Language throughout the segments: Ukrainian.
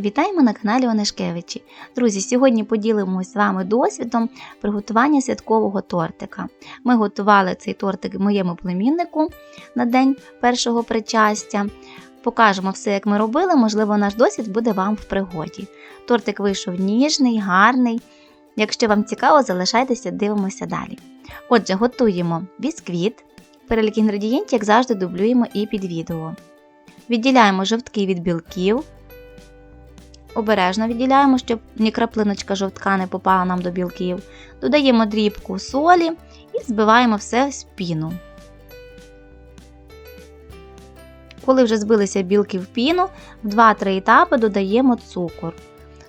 Вітаємо на каналі Онешкевичі. Друзі, сьогодні поділимось з вами досвідом приготування святкового тортика. Ми готували цей тортик моєму племіннику на день першого причастя. Покажемо все, як ми робили, можливо, наш досвід буде вам в пригоді. Тортик вийшов ніжний, гарний. Якщо вам цікаво, залишайтеся, дивимося далі. Отже, готуємо бісквіт. Перелік інгредієнтів, як завжди, дублюємо і під відео. Відділяємо жовтки від білків. Обережно відділяємо, щоб ні краплиночка жовтка не попала нам до білків. Додаємо дрібку солі і збиваємо все в піну. Коли вже збилися білки в піну, в 2-3 етапи додаємо цукор.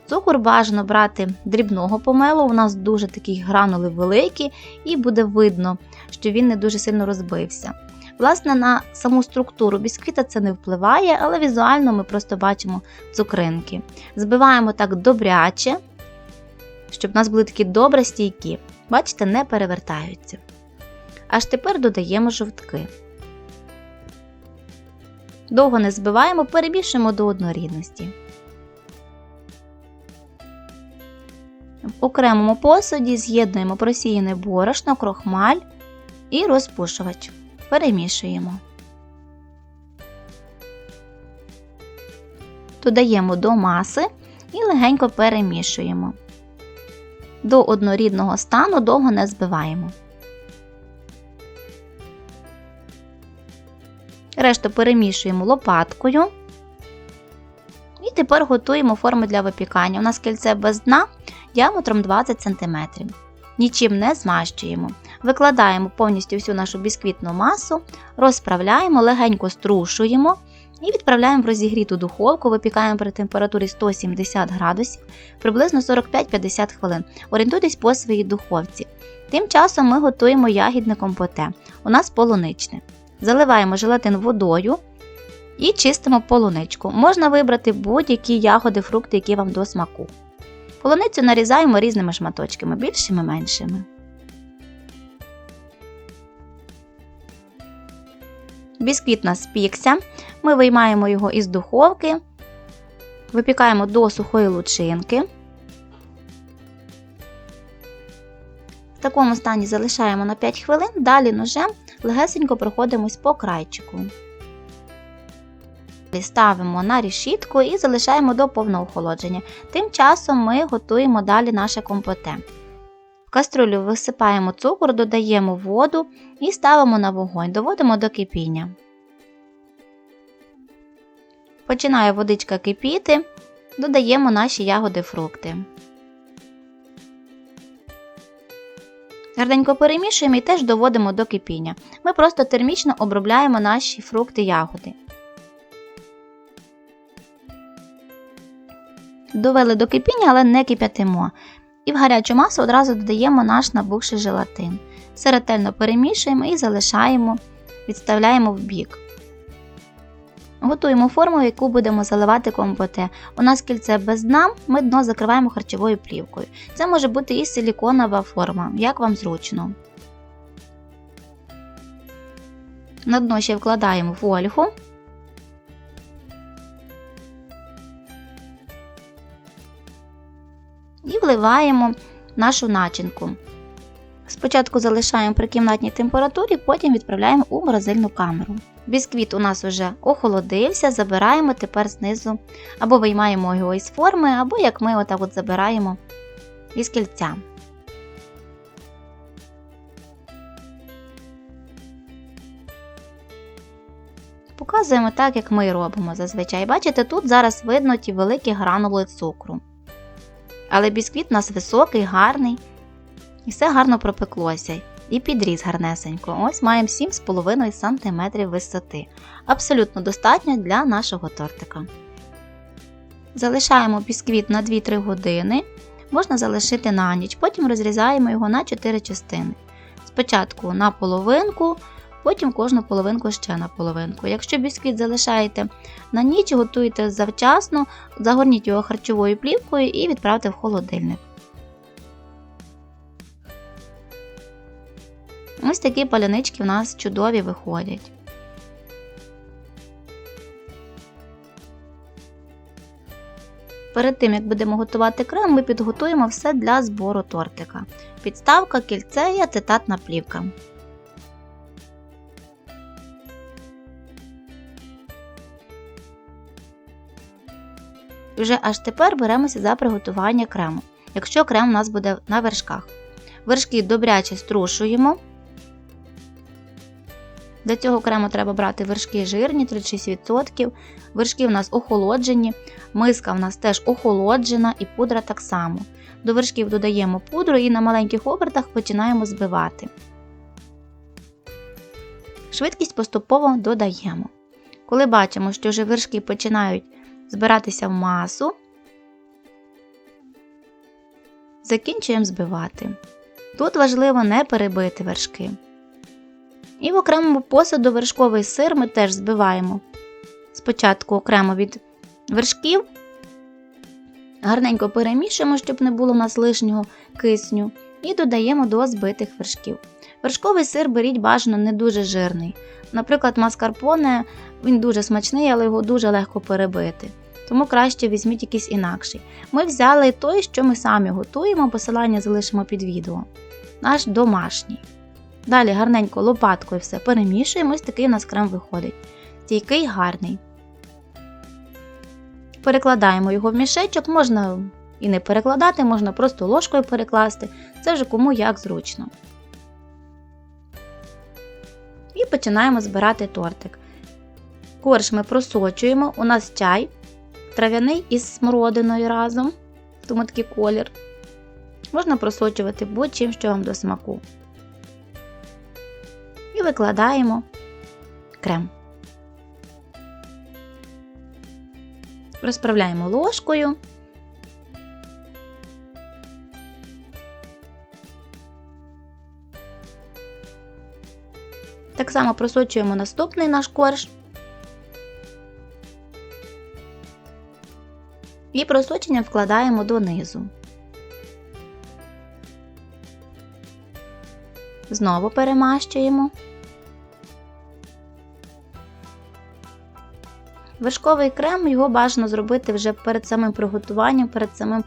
Цукор бажано брати дрібного помелу, у нас дуже такі гранули великі, і буде видно, що він не дуже сильно розбився. Власне, на саму структуру бісквіта це не впливає, але візуально ми просто бачимо цукринки. Збиваємо так добряче, щоб у нас були такі добре стійкі. Бачите, не перевертаються. Аж тепер додаємо жовтки. Довго не збиваємо, перемішуємо до однорідності. В окремому посуді з'єднуємо просіяне борошно, крохмаль і розпушувач. Перемішуємо. Додаємо до маси і легенько перемішуємо. До однорідного стану довго не збиваємо. Решту перемішуємо лопаткою. І тепер готуємо форму для випікання. У нас кільце без дна діаметром 20 см. Нічим не змащуємо. Викладаємо повністю всю нашу бісквітну масу, розправляємо, легенько струшуємо і відправляємо в розігріту духовку, випікаємо при температурі 170 градусів приблизно 45-50 хвилин. Орієнтуйтесь по своїй духовці. Тим часом ми готуємо ягідне компоте. У нас полуничне. Заливаємо желатин водою і чистимо полуничку. Можна вибрати будь-які ягоди, фрукти, які вам до смаку. Полуницю нарізаємо різними шматочками, більшими меншими. Бісквіт нас спікся. Ми виймаємо його із духовки, випікаємо до сухої лучинки. В такому стані залишаємо на 5 хвилин, далі ножем легесенько проходимось по крайчику. Ставимо на решітку і залишаємо до повного охолодження. Тим часом ми готуємо далі наше компоте. В каструлю висипаємо цукор, додаємо воду і ставимо на вогонь, доводимо до кипіння. Починає водичка кипіти, додаємо наші ягоди фрукти. Гарненько перемішуємо і теж доводимо до кипіння. Ми просто термічно обробляємо наші фрукти ягоди. Довели до кипіння, але не кип'ятимо. І в гарячу масу одразу додаємо наш набухший желатин. Все ретельно перемішуємо і залишаємо, відставляємо в бік. Готуємо форму, яку будемо заливати компоте. У нас кільце без дна, ми дно закриваємо харчовою плівкою. Це може бути і силіконова форма, як вам зручно. На дно ще вкладаємо фольгу. І вливаємо нашу начинку. Спочатку залишаємо при кімнатній температурі, потім відправляємо у морозильну камеру. Бісквіт у нас вже охолодився, забираємо тепер знизу, або виймаємо його із форми, або як ми отак от забираємо із кільця. Показуємо так, як ми робимо зазвичай. Бачите, тут зараз видно ті великі гранули цукру. Але бісквіт у нас високий, гарний. І все гарно пропеклося. І підріз гарнесенько. Ось маємо 7,5 см висоти. Абсолютно достатньо для нашого тортика. Залишаємо бісквіт на 2-3 години. Можна залишити на ніч, потім розрізаємо його на 4 частини. Спочатку на половинку, потім кожну половинку ще на половинку. Якщо бісквіт залишаєте на ніч, готуєте завчасно, загорніть його харчовою плівкою і відправте в холодильник. Ось такі палянички в нас чудові виходять. Перед тим, як будемо готувати крем, ми підготуємо все для збору тортика. Підставка, кільце і ацетатна плівка. І вже аж тепер беремося за приготування крему, якщо крем у нас буде на вершках. Вершки добряче струшуємо. Для цього крему треба брати вершки жирні 36%. Вершки у нас охолоджені, миска в нас теж охолоджена і пудра так само. До вершків додаємо пудру і на маленьких обертах починаємо збивати. Швидкість поступово додаємо. Коли бачимо, що вже вершки починають збиратися в масу, закінчуємо збивати. Тут важливо не перебити вершки. І в окремому посуду вершковий сир ми теж збиваємо. Спочатку окремо від вершків, гарненько перемішуємо, щоб не було в нас лишнього кисню, і додаємо до збитих вершків. Вершковий сир беріть бажано не дуже жирний. Наприклад, маскарпоне він дуже смачний, але його дуже легко перебити. Тому краще візьміть якийсь інакший. Ми взяли той, що ми самі готуємо, посилання залишимо під відео. Наш домашній. Далі гарненько лопаткою все перемішуємо, ось такий у нас крем виходить. Стійкий гарний. Перекладаємо його в мішечок, можна і не перекладати, можна просто ложкою перекласти. Це вже кому як зручно. І починаємо збирати тортик. Корж ми просочуємо, у нас чай, трав'яний із смородиною разом, тому такий колір. Можна просочувати будь-чим, що вам до смаку. І викладаємо крем. Розправляємо ложкою. Так само просочуємо наступний наш корж. І просочення вкладаємо донизу. Знову перемащуємо. Вершковий крем його бажано зробити вже перед самим приготуванням, перед самим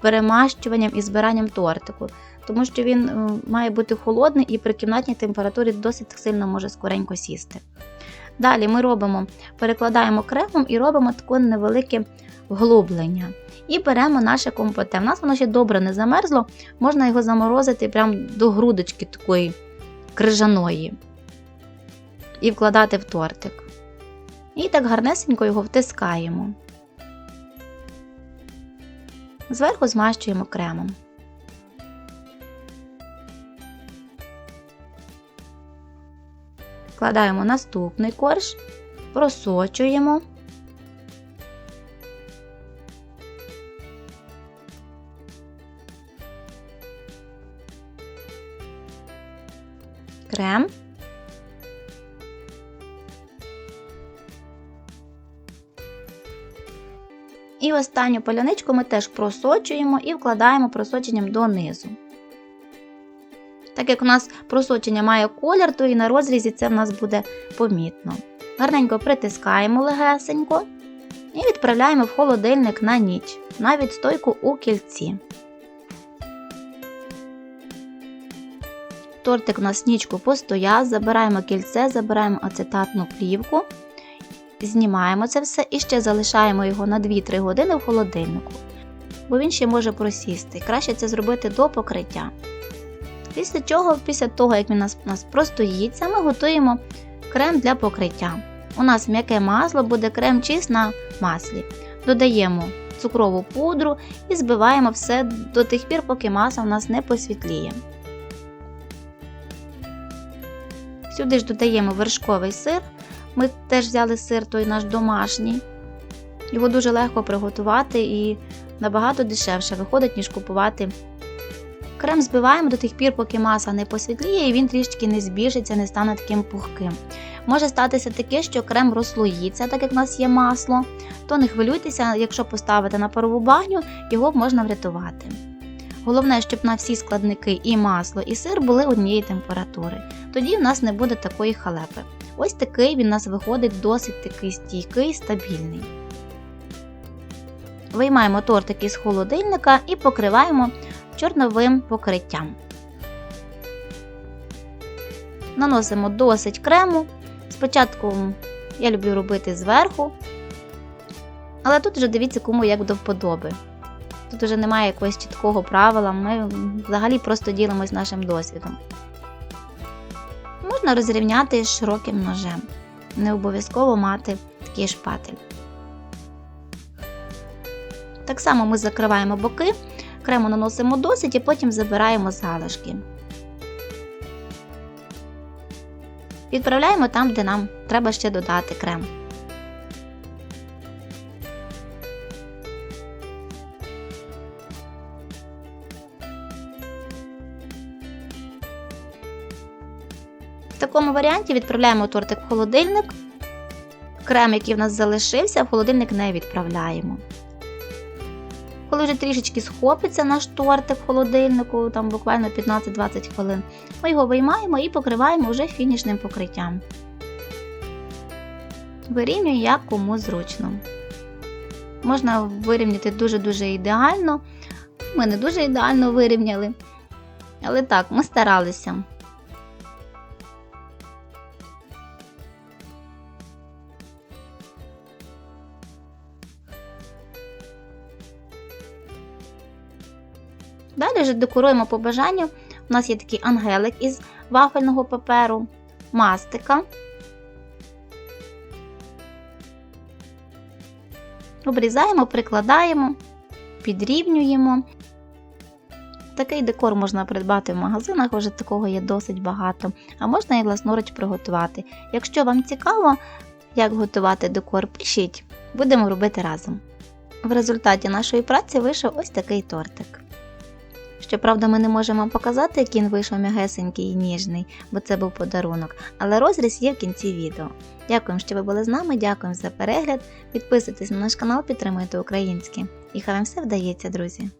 перемащуванням і збиранням тортику, тому що він е, має бути холодний і при кімнатній температурі досить сильно може скоренько сісти. Далі ми робимо, перекладаємо кремом і робимо таке невелике вглублення. І беремо наше компоте. У нас воно ще добре не замерзло, можна його заморозити прямо до грудочки такої крижаної і вкладати в тортик. І так гарнесенько його втискаємо. Зверху змащуємо кремом. Вкладаємо наступний корж, просочуємо. Крем. І останню поляничку ми теж просочуємо і вкладаємо просоченням донизу. Так як у нас просочення має колір, то і на розрізі це в нас буде помітно. Гарненько притискаємо легесенько і відправляємо в холодильник на ніч на відстойку у кільці. Тортик у нас нічку постояв, забираємо кільце, забираємо ацетатну плівку, знімаємо це все і ще залишаємо його на 2-3 години в холодильнику, бо він ще може просісти. Краще це зробити до покриття. Після чого, після того, як він у нас, у нас простоїться, ми готуємо крем для покриття. У нас м'яке масло буде крем чист на маслі. Додаємо цукрову пудру і збиваємо все до тих пір, поки маса у нас не посвітліє. Сюди ж додаємо вершковий сир. Ми теж взяли сир той наш домашній. Його дуже легко приготувати і набагато дешевше виходить, ніж купувати. Крем збиваємо до тих пір, поки маса не посвітліє і він трішки не збіжиться, не стане таким пухким. Може статися таке, що крем розслоїться, так як в нас є масло, то не хвилюйтеся, якщо поставити на парову багню, його можна врятувати. Головне, щоб на всі складники і масло, і сир були однієї температури. Тоді в нас не буде такої халепи. Ось такий він у нас виходить досить такий стійкий, стабільний. Виймаємо тортик із холодильника і покриваємо чорновим покриттям. Наносимо досить крему. Спочатку я люблю робити зверху, але тут вже дивіться, кому як до вподоби. Тут вже немає якогось чіткого правила, ми взагалі просто ділимось нашим досвідом. Можна розрівняти широким ножем. Не обов'язково мати такий шпатель. Так само ми закриваємо боки, крему наносимо досить і потім забираємо залишки. Відправляємо там, де нам треба ще додати крем. В такому варіанті відправляємо тортик в холодильник. Крем, який в нас залишився, в холодильник не відправляємо. Коли вже трішечки схопиться наш тортик в холодильнику, там буквально 15-20 хвилин, ми його виймаємо і покриваємо вже фінішним покриттям. Вирівнюю як кому зручно. Можна вирівняти дуже-дуже ідеально. Ми не дуже ідеально вирівняли. Але так, ми старалися. Далі декоруємо по бажанню. У нас є такий ангелик із вафельного паперу, мастика. Обрізаємо, прикладаємо, підрівнюємо. Такий декор можна придбати в магазинах, вже такого є досить багато, а можна і власноруч приготувати. Якщо вам цікаво, як готувати декор, пишіть, будемо робити разом. В результаті нашої праці вийшов ось такий тортик. Щоправда, ми не можемо показати, який він вийшов м'ягесенький і ніжний, бо це був подарунок, але розріз є в кінці відео. Дякуємо, що ви були з нами, дякуємо за перегляд. Підписуйтесь на наш канал, підтримуйте українське. І хай вам все вдається, друзі!